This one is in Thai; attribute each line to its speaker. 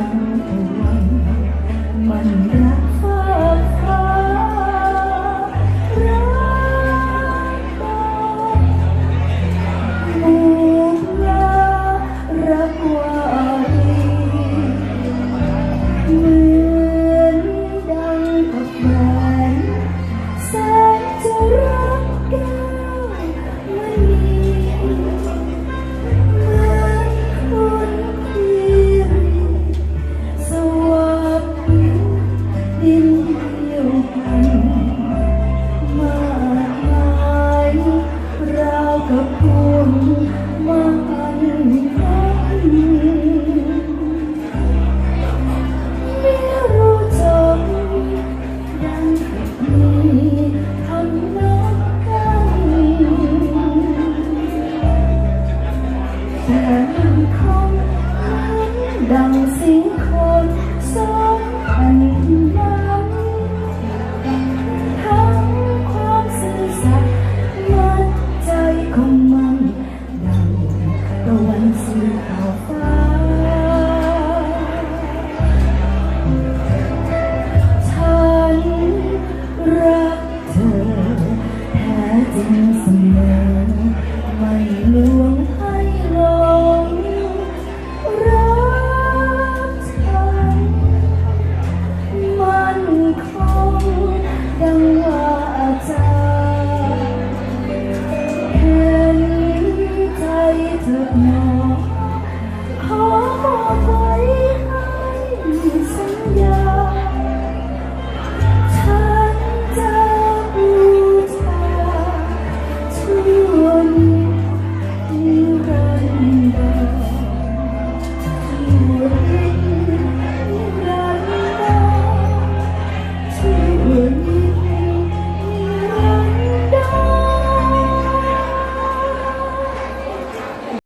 Speaker 1: เามันรั ดังสิงคนสองพันน้ำทั้งความสื่อสัตย์มัดใจของมันดังตะวันสีขาวฟ้าฉันรักเธอแท้จริง